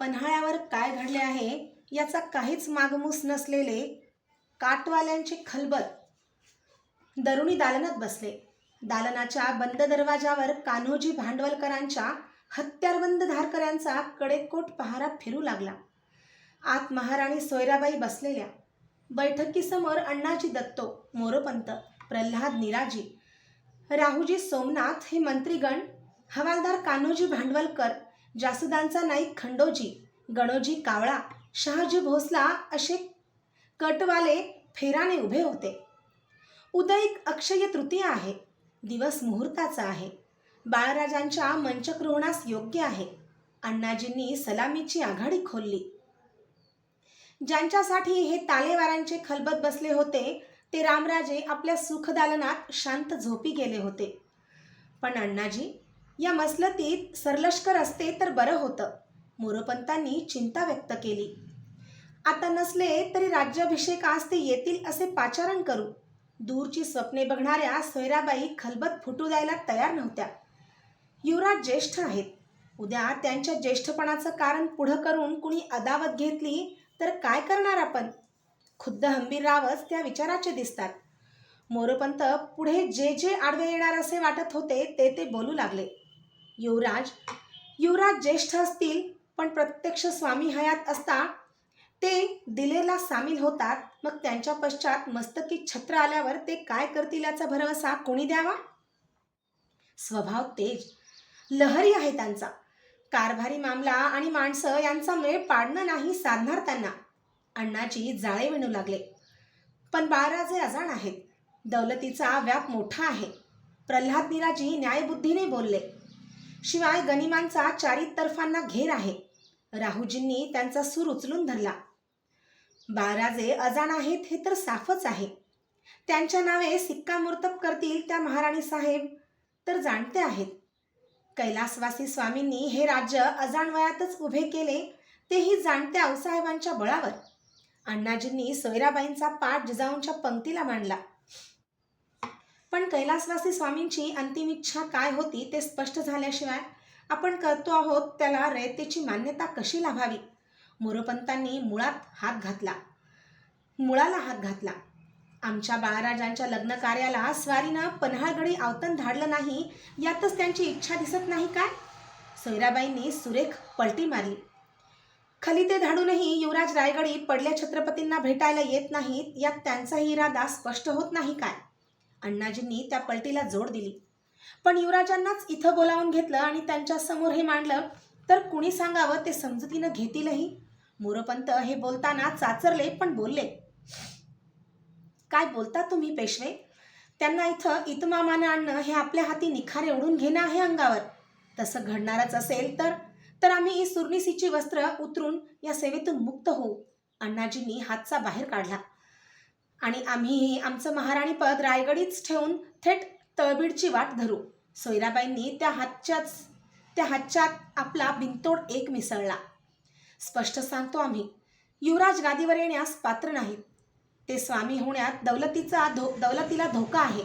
पन्हाळ्यावर काय घडले आहे याचा काहीच मागमूस नसलेले काटवाल्यांचे खलबत दरुणी दालनात बसले. दालनाच्या बंद दरवाजावर कान्होजी भांडवलकरांच्या हत्यारबंद धारकऱ्यांचा कडेकोट पहारा फिरू लागला. आत महाराणी सोयराबाई बसलेल्या. बैठकीसमोर अण्णाजी दत्तो मोरोपंत प्रल्हाद निराजी राहुजी सोमनाथ हे मंत्रीगण हवालदार कान्होजी भांडवलकर जासुदांचा नाईक खंडोजी गणोजी कावळा शहाजी भोसला असे कटवाले फेराने उभे होते. उदय अक्षय तृतीय आहे. दिवस मुहूर्ताचा आहे. बाळराजांच्या मंचक्रोहणास योग्य आहे. अण्णाजींनी सलामीची आघाडी खोलली. ज्यांच्यासाठी हे तालेवारांचे खलबत बसले होते ते रामराजे आपल्या सुखदालनात शांत झोपी गेले होते. पण अण्णाजी या मसलतीत सरलष्कर असते तर बरं होतं मोरोपंतांनी चिंता व्यक्त केली. आता नसले तरी राज्याभिषेकास ते येतील असे पाचारण करू. दूरची स्वप्ने बघणाऱ्या सोयराबाई खलबत फुटू द्यायला तयार नव्हत्या. युवराज ज्येष्ठ आहेत. उद्या त्यांच्या ज्येष्ठपणाचं कारण पुढं करून कुणी अदावत घेतली तर काय करणार आपण? खुद्द हंबीररावच त्या विचाराचे दिसतात. मोरपंत पुढे जे जे आडवे येणार असे वाटत होते ते ते बोलू लागले. युवराज. युवराज ज्येष्ठ असतील पण प्रत्यक्ष स्वामी हयात असता ते दिलेला सामील होतात. मग त्यांच्या पश्चात मस्तकी छत्र आल्यावर ते काय करतील याचा भरवसा कोणी द्यावा? स्वभाव तेज. लहरी आहे त्यांचा. कारभारी मामला आणि माणसं यांचा मेळ पाडणं नाही साधणार त्यांना. अण्णाची जाळे विणू लागले. पण बाळराजे अजाण आहेत. दौलतीचा व्याप मोठा आहे. प्रल्हाद निराजी न्यायबुद्धीने बोलले. शिवाय गनिमांचा चारी तर्फांना घेर आहे. राहुजींनी त्यांचा सूर उचलून धरला. बाळराजे अजाण आहेत हे तर साफच आहे. त्यांच्या नावे सिक्कामोर्तब करतील त्या महाराणी साहेब तर जाणते आहेत. कैलासवासी स्वामींनी हे राज्य अजाण वयातच उभे केले तेही जाणत्या आऊसाहेबांच्या बळावर. अण्णाजींनी सोयराबाईंचा पाठ जिजाऊंच्या पंक्तीला मांडला. पण कैलासवासी स्वामींची अंतिम इच्छा काय होती ते स्पष्ट झाल्याशिवाय आपण करतो आहोत त्याला रयतेची मान्यता कशी लाभावी? मोरोपंतांनी मुळात हात घातला. मुळाला हात घातला. आमच्या बाळराजांच्या लग्न कार्याला स्वारीनं पन्हाळगडी आवतन धाडलं नाही यातच त्यांची इच्छा दिसत नाही काय? सोयराबाईंनी सुरेख पलटी मारली. खली ते धाडूनही युवराज रायगडी पडल्या छत्रपतींना भेटायला येत नाहीत यात त्यांचाही इरादा स्पष्ट होत नाही काय? अण्णाजींनी त्या पलटीला जोड दिली. पण युवराजांनाच इथं बोलावून घेतलं आणि त्यांच्यासमोर हे मांडलं तर कुणी सांगावं ते समजुतीनं घेतीलही? मोरोपंत हे बोलताना चाचरले पण बोलले. काय बोलता तुम्ही पेशवे? त्यांना इथं इतमामानं आणणं हे आपल्या हाती निखारे ओढून घेणं आहे अंगावर. तसं घडणारच असेल तर तर आम्ही ही सुरनिसीची वस्त्र उतरून या सेवेतून मुक्त होऊ. अण्णाजींनी हातचा बाहेर काढला. आणि आम्ही आमचं महाराणीपद रायगडीच ठेवून थेट तळबीडची वाट धरू. सोयराबाईंनी त्या हातच्याच त्या हातच्यात आपला बिनतोड एक मिसळला. स्पष्ट सांगतो आम्ही युवराज गादीवर येण्यास पात्र नाहीत. ते स्वामी होण्यात दौलतीचा धो दौलतीला धोका आहे.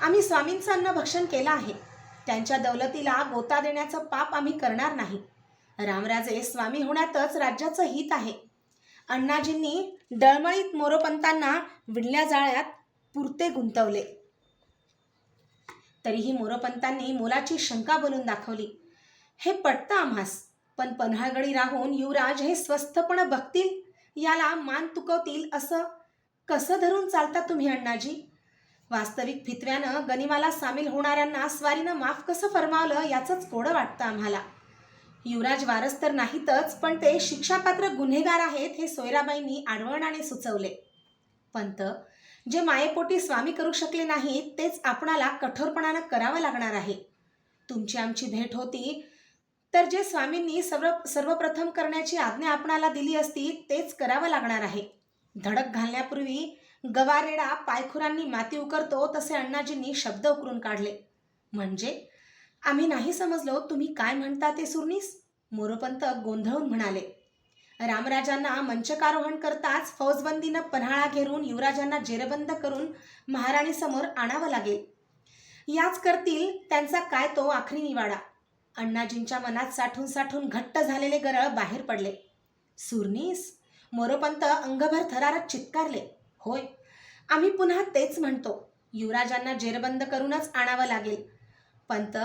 आम्ही स्वामींचं अन्न भक्षण केलं आहे. त्यांच्या दौलतीला गोता देण्याचं पाप आम्ही करणार नाही. रामराजे स्वामी होण्यातच राज्याचं हित आहे. अण्णाजींनी डळमळीत मोरोपंतांना विणल्या जाळ्यात पुरते गुंतवले. तरीही मोरोपंतांनी मोलाची शंका बोलून दाखवली. हे पटतं आम्हास पण पन्हाळगडी राहून युवराज हे स्वस्थपणे बघतील याला मान तुकवतील असं कसं धरून चालता तुम्ही अण्णाजी? वास्तविक फितव्यानं गनिमाला सामील होणाऱ्यांना स्वारीनं माफ कसं फरमावलं याचंच कोडं वाटतं आम्हाला. युवराज वारस तर नाहीतच पण ते शिक्षापात्र गुन्हेगार आहेत हे सोयराबाईंनी आडवणाने सुचवले. पंत जे मायेपोटी स्वामी करू शकले नाहीत तेच आपणाला कठोरपणानं करावं लागणार आहे. तुमची आमची भेट होती तर जे स्वामींनी सर्व सर्वप्रथम करण्याची आज्ञा आपणाला दिली असती तेच करावं लागणार आहे. धडक घालण्यापूर्वी गवारेडा पायखुरांनी माती उकरतो तसे अण्णाजींनी शब्द उकरून काढले. म्हणजे? आम्ही नाही समजलो तुम्ही काय म्हणता ते सुरनीस मोरोपंत गोंधळून म्हणाले रामराजांना मंचकारोहण करताच फौजबंदीनं पन्हाळा घेरून युवराजांना जेरबंद करून महाराणीसमोर आणावं लागेल. याच करतील त्यांचा काय तो आखरी निवाडा. अण्णाजींच्या मनात साठून साठून घट्ट झालेले गरळ बाहेर पडले. सुरनीस मोरोपंत अंगभर थरारत चित्कारले. होय आम्ही पुन्हा तेच म्हणतो. युवराजांना जेरबंद करूनच आणावं लागेल. पंत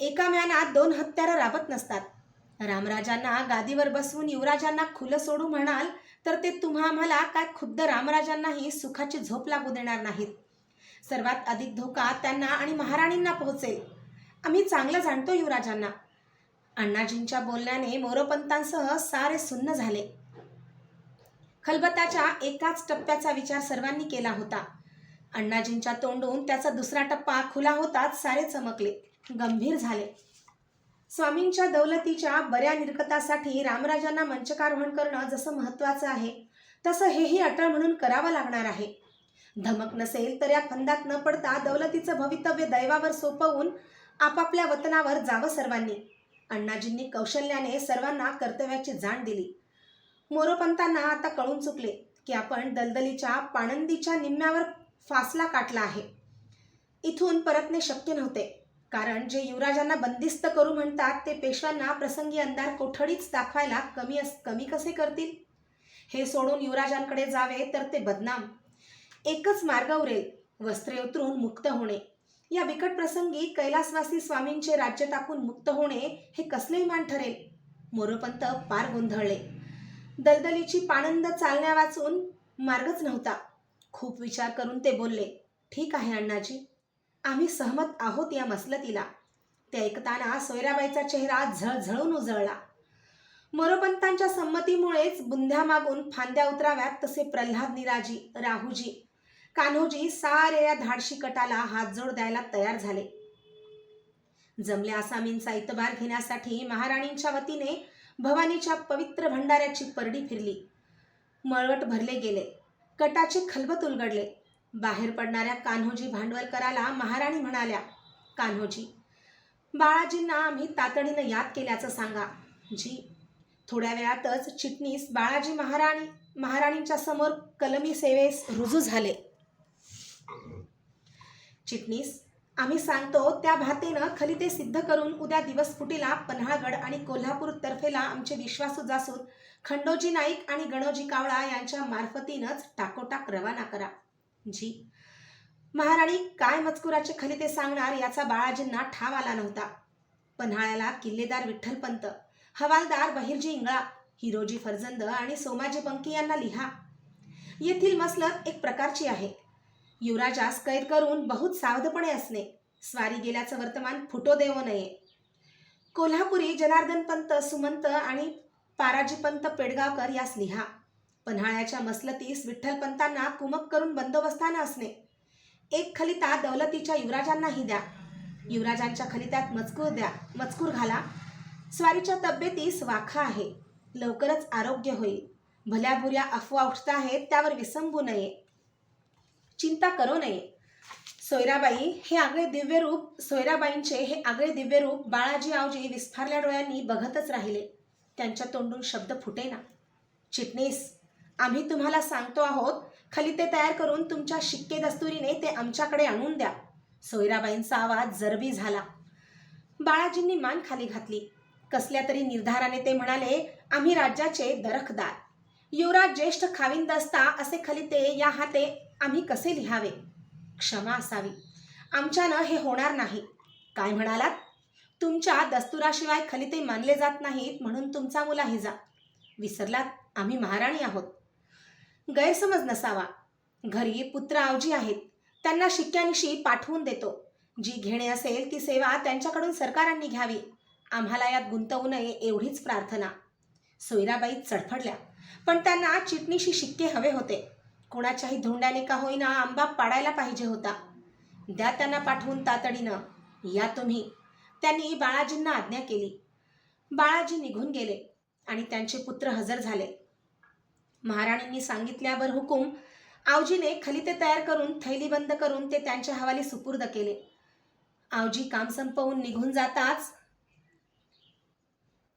एका म्यानात दोन हत्यारं राबत नसतात. रामराजांना गादीवर बसवून युवराजांना खुलं सोडू म्हणाल तर ते तुम्हा आम्हाला काय खुद्द रामराजांनाही सुखाची झोप लागू देणार नाहीत. सर्वात अधिक धोका त्यांना आणि महाराणींना पोहोचेल. आम्ही चांगलं जाणतो युवराजांना. अण्णाजींच्या बोलण्याने मोरोपंतांसह सारे सुन्न झाले. खलबताच्या एकाच टप्प्याचा विचार सर्वांनी केला होता. अण्णाजींच्या तोंडून त्याचा दुसरा टप्पा खुला होताच सारे चमकले. गंभीर झाले. स्वामींच्या दौलतीच्या बऱ्या निर्गतासाठी रामराजांना मंचकारोहण करणं जसं महत्त्वाचं आहे तसं हेही अटळ म्हणून करावं लागणार आहे. धमक नसेल तर या फंदात न पडता दौलतीचं भवितव्य दैवावर सोपवून आपापल्या वतनावर जावं सर्वांनी. अण्णाजींनी कौशल्याने सर्वांना कर्तव्याची जाण दिली. मोरोपंतांना आता कळून चुकले की आपण दलदलीच्या पाणंदीच्या निम्म्यावर फासला काटला आहे. इथून परतणे शक्य नव्हते. कारण जे युवराजांना बंदिस्त करू म्हणतात ते पेशव्यांना प्रसंगी अंधार कोठडीच दाखवायला कमी अस कमी कसे करतील? हे सोडून युवराजांकडे जावे तर ते बदनाम. एकच मार्ग उरेल वस्त्रे उतरून मुक्त होणे. या बिकट प्रसंगी कैलासवासी स्वामींचे राज्य टाकून मुक्त होणे हे कसले मान ठरेल? मोरोपंत पार गोंधळले. दलदलीची पाणंद चालण्या वाचून मार्गच नव्हता. खूप विचार करून ते बोलले ठीक आहे अण्णाजी. आम्ही सहमत आहोत या मसलतीला. ते ऐकताना सोयराबाईचा चेहरा झळझळून उजळला. मोरोपंतांच्या संमतीमुळेच बुंध्या मागून फांद्या उतराव्यात तसे प्रल्हाद निराजी राहूजी कान्होजी सारे या धाडशी कटाला हातजोड द्यायला तयार झाले. जमल्या आसामींचा इतबार घेण्यासाठी महाराणींच्या वतीने भवानीच्या पवित्र भंडाऱ्याची परडी फिरली. मळवट भरले गेले. कटाचे खलबत उलगडले. बाहेर पडणाऱ्या कान्होजी भांडवलकराला महाराणी म्हणाल्या कान्होजी बाळाजींना आम्ही तातडीनं याद केल्याचं सांगा. जी थोड्या वेळातच चिटणीस बाळाजी महाराणी महाराणींच्या समोर कलमी सेवेस रुजू झाले. चिटणीस आम्ही सांगतो त्या भातेनं खली ते सिद्ध करून उद्या दिवस फुटीला पन्हाळगड आणि कोल्हापूर तर्फेला आमचे विश्वासू जासून खंडोजी नाईक आणि गणोजी कावळा यांच्या मार्फतीनच टाकोटाक रवाना करा. जी. महाराणी काय मजकुराचे खलिते सांगणार याचा बाळाजींना ठाव आला नव्हता. पन्हाळ्याला किल्लेदार विठ्ठलपंत हवालदार बहिर्जी इंगळा हिरोजी फरजंद आणि सोमाजी बंकी यांना लिहा. येथील मसलत एक प्रकारची आहे. युवराजास कैद करून बहुत सावधपणे असणे स्वारी गेल्याचं वर्तमान फुटो देऊ नये. कोल्हापुरी जनार्दन पंत सुमंत आणि पाराजीपंत पेडगावकर यास लिहा. पन्हाळ्याच्या मसलतीस विठ्ठलपंतांना कुमक करून बंदोबस्तानं असणे. एक खलिता दौलतीच्या युवराजांनाही द्या. युवराजांच्या खलित्यात मजकूर द्या मजकूर घाला. स्वारीच्या तब्येतीस वाखा आहे. लवकरच आरोग्य होईल. भल्याभुऱ्या अफवा उठत आहेत त्यावर विसंबू नये. चिंता करू नये. सोयराबाई हे आगळे दिव्य रूप सोयराबाईंचे हे आगळे दिव्य रूप बाळाजी आवजी विस्फारल्या डोळ्यांनी बघतच राहिले. त्यांच्या तोंडून शब्द फुटेना. चिटणीस आम्ही तुम्हाला सांगतो आहोत खलिते तयार करून तुमच्या शिक्के दस्तुरीने ते आमच्याकडे आणून द्या. सोयराबाईंचा आवाज जरबी झाला. बाळाजींनी मान खाली घातली. कसल्या तरी निर्धाराने ते म्हणाले आम्ही राज्याचे दरखदार. युवराज ज्येष्ठ खाविंद असता असे खलिते या हाते आम्ही कसे लिहावे? क्षमा असावी. आमच्यानं हे होणार नाही. काय म्हणालात? तुमच्या दस्तुराशिवाय खलिते मानले जात नाहीत म्हणून तुमचा मुला हिजा. विसरलात? आम्ही महाराणी आहोत. गैरसमज नसावा. घरी पुत्र आवजी आहेत. त्यांना शिक्क्यानिशी पाठवून देतो. जी घेणे असेल ती सेवा त्यांच्याकडून सरकारांनी घ्यावी. आम्हाला यात गुंतवू नये एवढीच प्रार्थना. सोयराबाई चडफडल्या. पण त्यांना चिटणीशी शिक्के हवे होते. कोणाच्याही धोंड्याने का होईना आंबा पाडायला पाहिजे होता. द्या त्यांना पाठवून तातडीनं. या तुम्ही. त्यांनी बाळाजींना आज्ञा केली. बाळाजी निघून गेले आणि त्यांचे पुत्र हजर झाले. महाराणींनी सांगितल्यावर हुकूम आवजीने खलिते तयार करून थैली बंद करून ते त्यांच्या हवाली सुपूर्द केले. आवजी काम संपवून निघून जाताच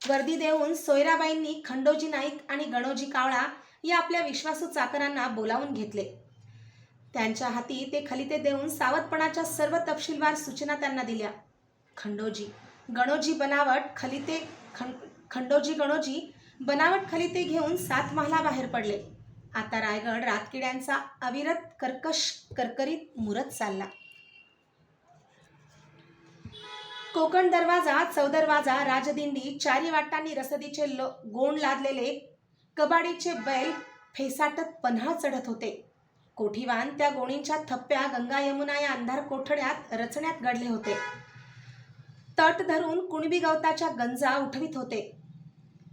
वर्दी देऊन सोयराबाईंनी खंडोजी नाईक आणि गणोजी कावळा या आपल्या विश्वासू चाकरांना बोलावून घेतले. त्यांच्या हाती ते खलिते देऊन सावधपणाच्या सर्व तपशीलवार सूचना त्यांना दिल्या. खंडोजी गणोजी बनावट खलिते खं खंडोजी गणोजी बनावट खाली ते घेऊन सात महाला बाहेर पडले. आता रायगड रातकिड्यांचा अविरत कर्कश करकरीत मुरत चालला. कोकण दरवाजा चौदरवाजा राजदिंडी चारी वाटांनी रसदीचे लो गोंड लादलेले कबाडीचे बैल फेसाटत पन्हाळ चढत होते. कोठीवान त्या गोणींच्या थप्प्या गंगा यमुना या अंधार कोठड्यात रचण्यात घडले होते. तट धरून कुणबी गवताच्या गंजा उठवीत होते.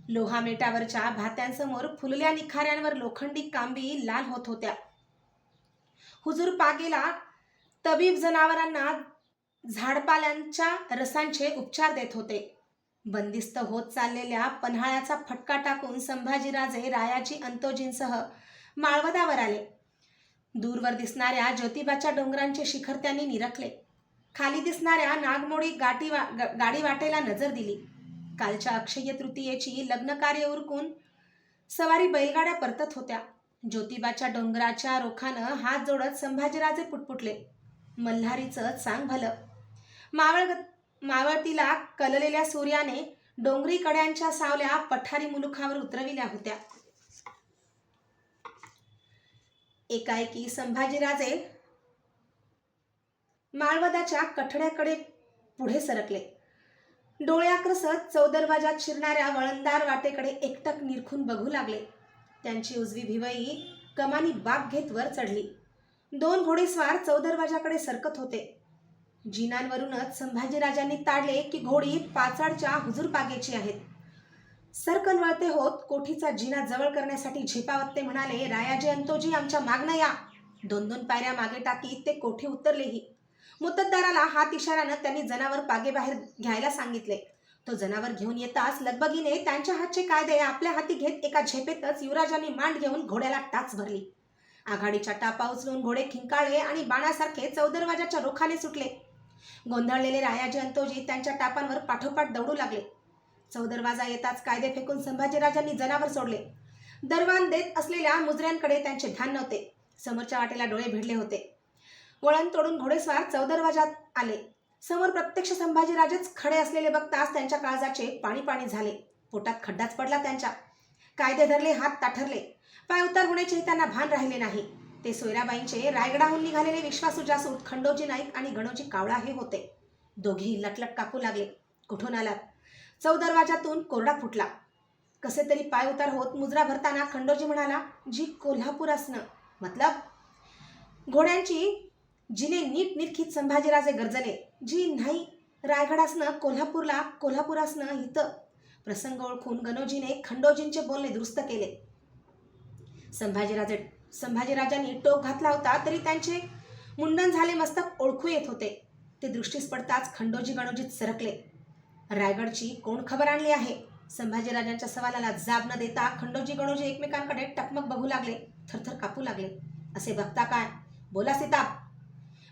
लोहामेटावरच्या भात्यांसमोर फुलल्या निखाऱ्यांवर लोखंडी कांबी लाल होत होत्या. हुजूर पागेला तबीब जनावरांना झाडपाल्यांच्या रसांचे उपचार देत होते. बंदिस्त होत चाललेल्या पन्हाळ्याचा फटका टाकून संभाजीराजे रायाजी अंतोजींसह माळवदावर आले. दूरवर दिसणाऱ्या ज्योतिबाच्या डोंगरांचे शिखर त्यांनी निरखले. खाली दिसणाऱ्या नागमोडी गाठी वा ग- गाडी वाटेला नजर दिली. कालच्या अक्षय तृतीयेची लग्नकार्य उरकून सवारी बैलगाड्या परतत होत्या. ज्योतिबाच्या डोंगराच्या रोखानं हात जोडत संभाजीराजे पुटपुटले. मल्हारीचं चांग भलं. मावळ मावळतीला कललेल्या सूर्याने डोंगरी कड्यांच्या सावल्या पठारी मुलुखावर उतरविल्या होत्या. एकाएकी संभाजीराजे माळवदाच्या कठड्याकडे पुढे सरकले. डोळ्याक्रसत चौदरवाजात शिरणाऱ्या वळणदार वाटेकडे एकटक निरखून बघू लागले. त्यांची उजवी भिवई कमानी बाग घेत वर चढली. दोन घोडेस्वार चौदरवाजाकडे सरकत होते. जिनांवरूनच संभाजीराजांनी ताडले की घोडी पाचाडच्या हुजूर पागेची आहेत. सरकन वळते होत कोठीचा जिना जवळ करण्यासाठी झेपावत ते म्हणाले रायाजी अंतोजी आमच्या मागणं या. दोन दोन पायऱ्या मागे टाकीत ते कोठी उतरलेही. मुतद्दाराला हात इशारानं त्यांनी जनावर पागेबाहेर घ्यायला सांगितले. तो जनावर घेऊन येताच लगबगीने त्यांच्या हातचे कायदे आपल्या हाती घेत एका झेपेतच युवराजांनी मांड घेऊन घोड्याला टाच भरली. आघाडीच्या टापा उचलून घोडे खिंकाळले आणि बाणासारखे चौदरवाजाच्या रोखाने सुटले. गोंधळलेले रायाजी अंतोजी त्यांच्या टापांवर पाठोपाठ दौडू लागले. चौदरवाजा येताच कायदे फेकून संभाजीराजांनी जनावर सोडले. दरवान देत असलेल्या मुजऱ्यांकडे त्यांचे ध्यान नव्हते. समोरच्या वाटेला डोळे भिडले होते. वळण तोडून घोडेस्वार चौदरवाजात आले. समोर प्रत्यक्ष संभाजीराजेच खडे असलेले बघताच त्यांच्या काळजाचे पाणी पाणी झाले. पोटात खड्डाच पडला त्यांच्या. कायदे धरले हात ताठरले. पाय उतार होण्याचे त्यांना भान राहिले नाही. ते सोयराबाईंचे रायगडाहून निघालेले विश्वासू जासूद खंडोजी नाईक आणि गणोजी कावळा हे होते. दोघेही लटलट कापू लागले. कुठून आलात? चौदरवाजातून कोरडा फुटला. कसे तरी पाय उतार होत मुजरा भरताना खंडोजी म्हणाला जी कोल्हापूर असणं मतलब? घोड्यांची जिने नीट निरखीत संभाजीराजे गरजले. जी नाही रायगड असणं कोल्हापूरला कोल्हापूर असणं इथं. प्रसंग ओळखून गणोजीने खंडोजींचे बोलणे दुरुस्त केले. संभाजीराजे संभाजीराजांनी टोक घातला होता तरी त्यांचे मुंडन झाले मस्तक ओळखू येत होते. ते दृष्टीस पडताच खंडोजी गणोजीत सरकले. रायगडची कोण खबर आणली आहे? संभाजीराजांच्या सवालाला जाब न देता खंडोजी गणोजी एकमेकांकडे टकमक बघू लागले थरथर कापू लागले. असे बघता काय? बोला सीताप.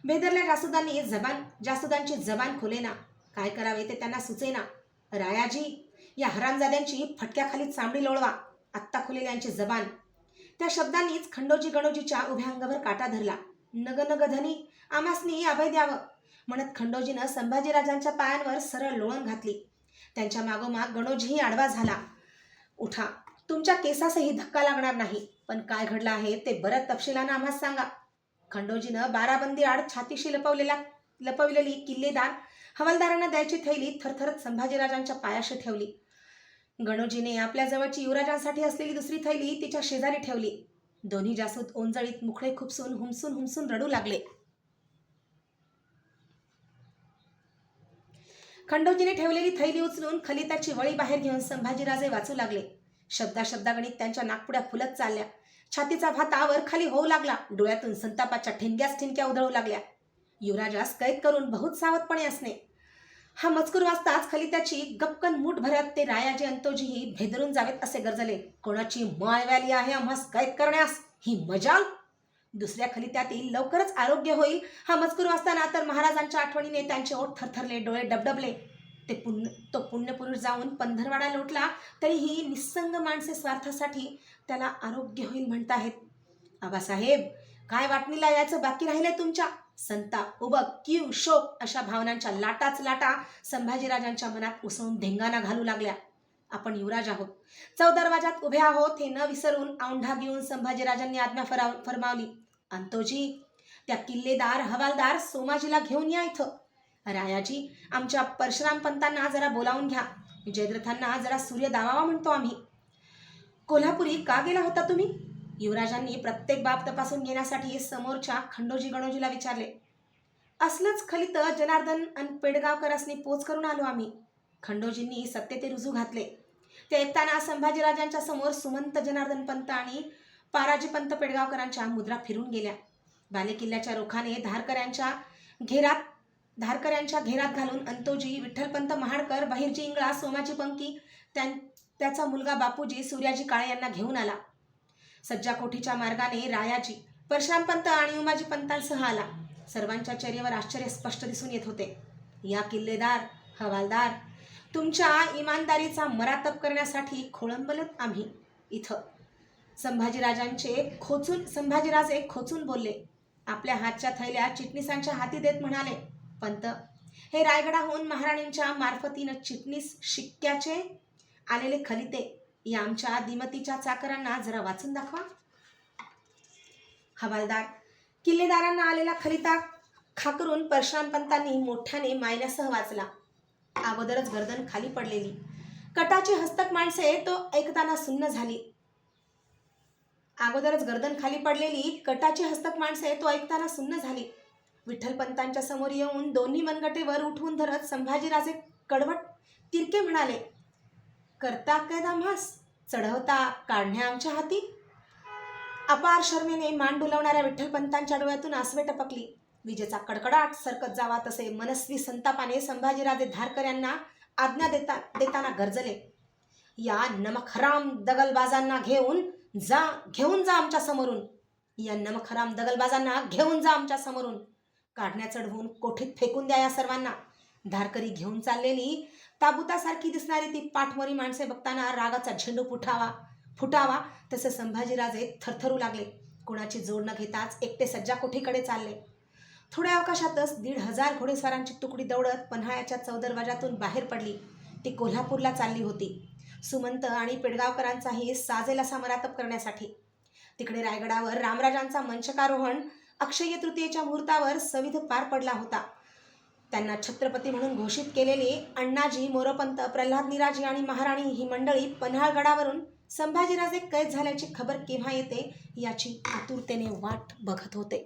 बेदरल्या जासुदांनी जबान जासुदांची जबान खोलेना. काय करावे ते त्यांना सुचेना. रायाजी या हरामजाद्यांची फटक्याखाली चांबडी लोळवा. आत्ता खुलेल्यांची जबान. त्या शब्दांनीच खंडोजी गणोजीच्या उभ्या अंगावर काटा धरला. नग नग धनी आमासनी अभय द्यावं. म्हणत खंडोजीनं संभाजीराजांच्या पायांवर सरळ लोळण घातली. त्यांच्या मागोमाग गणोजीही आडवा झाला. उठा तुमच्या केसासही धक्का लागणार नाही. पण काय घडलं आहे ते बरं तपशिलानं आम्हाला सांगा. खंडोजीनं बाराबंदी आड छातीशी लपवलेला लपवलेली किल्लेदार हवालदारांना द्यायची थैली थरथरत संभाजीराजांच्या पायाशी ठेवली. गणोजीने आपल्या जवळची युवराजांसाठी असलेली दुसरी थैली तिच्या शेजारी ठेवली. दोन्ही जासूद ओंजळीत मुखडे खुपसून हुमसून हुमसून रडू लागले. खंडोजीने ठेवलेली थैली उचलून खलिताची वळी बाहेर घेऊन संभाजीराजे वाचू लागले. शब्दा शब्दागणित त्यांच्या नागपुड्या फुलत चालल्या. छातीचा भाता वर खाली होऊ लागला. डोळ्यातून संतापाच्या ठिणग्याच ठिणक्या उधळू लागल्या. युवराजास कैद करून बहुत सावधपणे असणे. हा मजकूर वाचताच खलिताची गपकन मूठ भरत ते रायाजी अंतोजीही भेदरून जावेत असे गरजले. कोणाची माय आहे आम्हास कैद करण्यास? ही मजाल? दुसऱ्या खलित्यातील लवकरच आरोग्य होईल. हा मजकूर वाचताना तर महाराजांच्या आठवणीने त्यांचे ओठ थरथरले डोळे डबडबले. ते पुण्य तो पुण्यपुरुष जाऊन पंधरवाडा लोटला तरीही निस्संग माणसे स्वार्थासाठी त्याला आरोग्य होईल म्हणताहेत आबासाहेब काय वाटणीला यायचं बाकी राहिलंय तुमच्या? संताप उबक किव शोक अशा भावनांच्या लाटाच लाटा संभाजीराजांच्या मनात उसळून धेंगाना घालू लागल्या. आपण युवराज आहोत. चौदरवाजात उभे आहोत हे न विसरून औंढा घेऊन संभाजीराजांनी आज्ञा फराव फरमावली. अंतोजी त्या किल्लेदार हवालदार सोमाजीला घेऊन या इथं. रायाजी आमच्या परशुराम पंतांना जरा बोलावून घ्या. जयद्रथांना जरा सूर्य दावावा म्हणतो आम्ही. कोल्हापुरी का गेला होता तुम्ही? युवराजांनी प्रत्येक बाब तपासून घेण्यासाठी समोरच्या खंडोजी गणोजीला विचारले. असलंच खलित जनार्दन आणि पेडगावकरांनी पोच करून आलो आम्ही. खंडोजींनी सत्यते रुजू घातले. ते ऐकताना संभाजीराजांच्या समोर सुमंत जनार्दन पंत आणि पाराजी पंत पेडगावकरांच्या मुद्रा फिरून गेल्या. बालेकिल्ल्याच्या रोखाने धारकऱ्यांच्या घेरात धारकऱ्यांच्या घेरात घालून अंतोजी विठ्ठलपंत महाडकर बहिर्जी इंगळा सोमाजी पंकी त्यां त्याचा मुलगा बापूजी सूर्याजी काळे यांना घेऊन आला. सज्जा कोठीच्या मार्गाने रायाजी परशुरामपंत आणि उमाजी पंतांसह आला. सर्वांच्या चेहऱ्यावर आश्चर्य स्पष्ट दिसून येत होते. या किल्लेदार हवालदार तुमच्या इमानदारीचा मरातप करण्यासाठी खोळंबलत आम्ही इथं. संभाजीराजांचे खोचून संभाजीराजे खोचून बोलले. आपल्या हातच्या थैल्या चिटणीसांच्या हाती देत म्हणाले पंत. हे रायगडाहून महाराणींच्या मार्फतीनं चिटणीस शिक्क्याचे आलेले खलिते. या आमच्या दिमतीच्या चाकरांना जरा वाचून दाखवा. हवालदार. किल्लेदारांना आलेला खलिता खाकरून परशुरामपंतांनी मोठ्याने मायल्यासह वाचला. अगोदरच गर्दन खाली पडलेली. कटाची हस्तक माणसे तो ऐकताना सुन्न झाली. अगोदरच गर्दन खाली पडलेली कटाची हस्तक माणसे तो ऐकताना सुन्न झाली. विठ्ठलपंतांच्या समोर येऊन दोन्ही मनगटे वर उठवून धरत संभाजीराजे कडवट तिरके म्हणाले करता काय दामास? चढवता काढण्या आमच्या हाती? अपार शर्मेने मान डुलवणाऱ्या विठ्ठलपंतांच्या डोळ्यातून आसवे टपकली. विजेचा कडकडाट सरकत जावा तसे मनस्वी संतापाने संभाजीराजे धारकऱ्यांना आज्ञा देता देताना गरजले. या नमखराम दगलबाजांना घेऊन जा घेऊन जा आमच्या समोरून. या नमखराम दगलबाजांना घेऊन जा आमच्या समोरून. काढण्या चढवून कोठीत फेकून द्या या सर्वांना. धारकरी घेऊन चाललेली ताबुतासारखी दिसणारी ती पाठमोरी माणसे बघताना रागाचा झेंडू फुटावा फुटावा तसे संभाजीराजे थरथरू लागले. कोणाची जोड न घेताच एकटे सज्जा कोठीकडे चालले? थोड्या अवकाशातच दीड हजार घोडेस्वारांची तुकडी दौडत पन्हाळ्याच्या चौदरवाजातून बाहेर पडली. ती कोल्हापूरला चालली होती. सुमंत आणि पेडगावकरांचाही साजेल असा मरातप करण्यासाठी. तिकडे रायगडावर रामराजांचा मंचकारोहण अक्षय तृतीयेच्या मुहूर्तावर सविध पार पडला होता. त्यांना छत्रपती म्हणून घोषित केलेले अण्णाजी मोरोपंत प्रल्हाद निराजी आणि महाराणी ही मंडळी पन्हाळगडावरून संभाजीराजे कैद झाल्याची खबर केव्हा येते याची आतुरतेने वाट बघत होते.